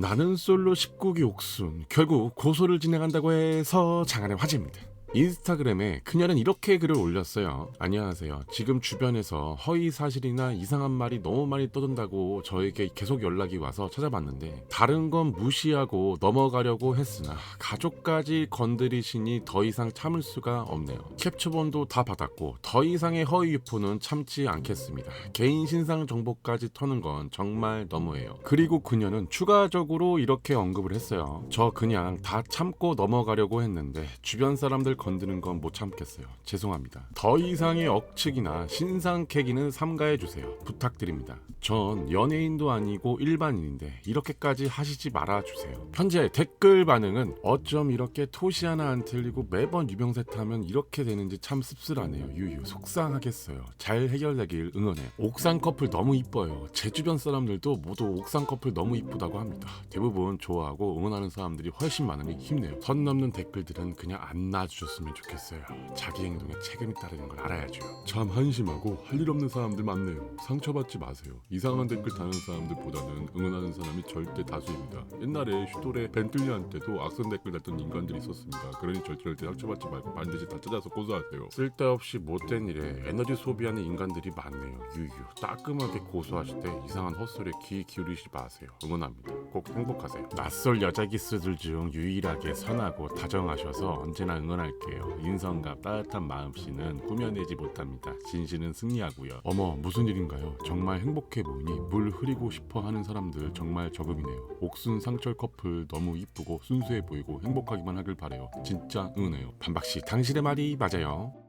나는 솔로 19기 옥순 결국 고소를 진행한다고 해서 장안의 화제입니다. 인스타그램에 그녀는 이렇게 글을 올렸어요. 안녕하세요. 지금 주변에서 허위 사실이나 이상한 말이 너무 많이 떠돈다고 저에게 계속 연락이 와서 찾아봤는데 다른 건 무시하고 넘어가려고 했으나 가족까지 건드리시니 더 이상 참을 수가 없네요. 캡처본도 다 받았고 더 이상의 허위 유포는 참지 않겠습니다. 개인 신상 정보까지 터는 건 정말 너무해요. 그리고 그녀는 추가적으로 이렇게 언급을 했어요. 저 그냥 다 참고 넘어가려고 했는데 주변 사람들 건드는 건 못 참겠어요. 죄송합니다. 더 이상의 억측이나 신상 캐기는 삼가해 주세요. 부탁드립니다. 전 연예인도 아니고 일반인인데 이렇게까지 하시지 말아 주세요. 현재 댓글 반응은 어쩜 이렇게 토시 하나 안 틀리고 매번 유병세 타면 이렇게 되는지 참 씁쓸하네요. 유유 속상하겠어요. 잘 해결되길 응원해. 옥상 커플 너무 이뻐요. 제 주변 사람들도 모두 옥상 커플 너무 이쁘다고 합니다. 대부분 좋아하고 응원하는 사람들이 훨씬 많으니 힘내요. 선 넘는 댓글들은 그냥 안 놔주셨 으면 좋겠어요. 자기 행동에 책임이 따르는 걸 알아야죠. 참 한심하고 할 일 없는 사람들 많네요. 상처받지 마세요. 이상한 댓글 다는 사람들보다는 응원하는 사람이 절대 다수입니다. 옛날에 슈돌의 벤틀리한 때도 악성 댓글 달던 인간들이 있었습니다. 그러니 절대 상처받지 말고 반드시 다 찾아서 고소하세요. 쓸데없이 못된 일에 에너지 소비하는 인간들이 많네요. 유유 따끔하게 고소하실 때 이상한 헛소리에 귀 기울이지 마세요. 응원합니다. 꼭 행복하세요. 낯설 여자 기수들 중 유일하게 선하고 다정하셔서 언제나 응원할 게요. 인성과 따뜻한 마음씨는 꾸며내지 못합니다. 진실은 승리하고요. 어머 무슨 일인가요? 정말 행복해 보이니 물 흐리고 싶어 하는 사람들 정말 적응이네요. 옥순 상철 커플 너무 이쁘고 순수해 보이고 행복하기만 하길 바래요. 진짜 응원해요. 반박씨 당신의 말이 맞아요.